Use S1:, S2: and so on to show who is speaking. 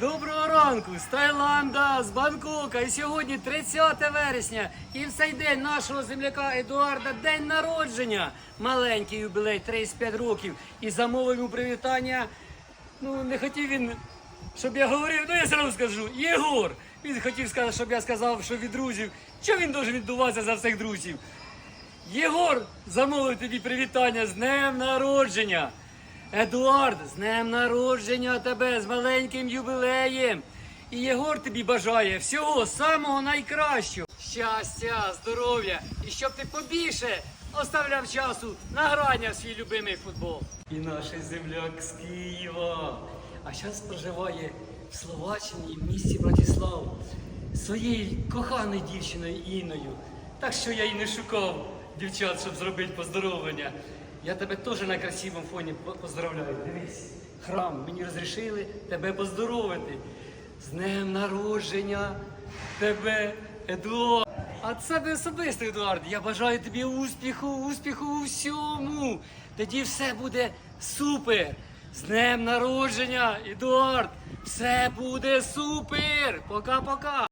S1: Доброго ранку з Таїланда, з Бангкока. І сьогодні 30 вересня. І в цей день нашого земляка Едуарда день народження. Маленький юбілей, 35 років. І замовив йому привітання. Ну, не хотів він, щоб я говорив, ну я зразу скажу, Єгор. Він хотів сказати, щоб я сказав, що від друзів. Що він дуже віддуватися за всіх друзів? Єгор замовив тобі привітання з днем народження. Едуард, з днем народження тебе з маленьким юбілеєм. І Єгор тобі бажає всього самого найкращого. Щастя, здоров'я і щоб ти побільше оставляв часу на грання в свій любимий футбол. І наш земляк з Києва. А зараз проживає в Словаччині в місті Братислав своєю коханою дівчиною Інною. Так що я і не шукав дівчат, щоб зробити поздоровлення. Я тебе теж на красивому фоні поздравляю. Дивись, храм, мені розрішили тебе поздоровити. З днем народження тебе, Едуард. А це не особисто, Едуард. Я бажаю тобі успіху, успіху у всьому. Тоді все буде супер. З днем народження, Едуард! Все буде супер! Пока-пока!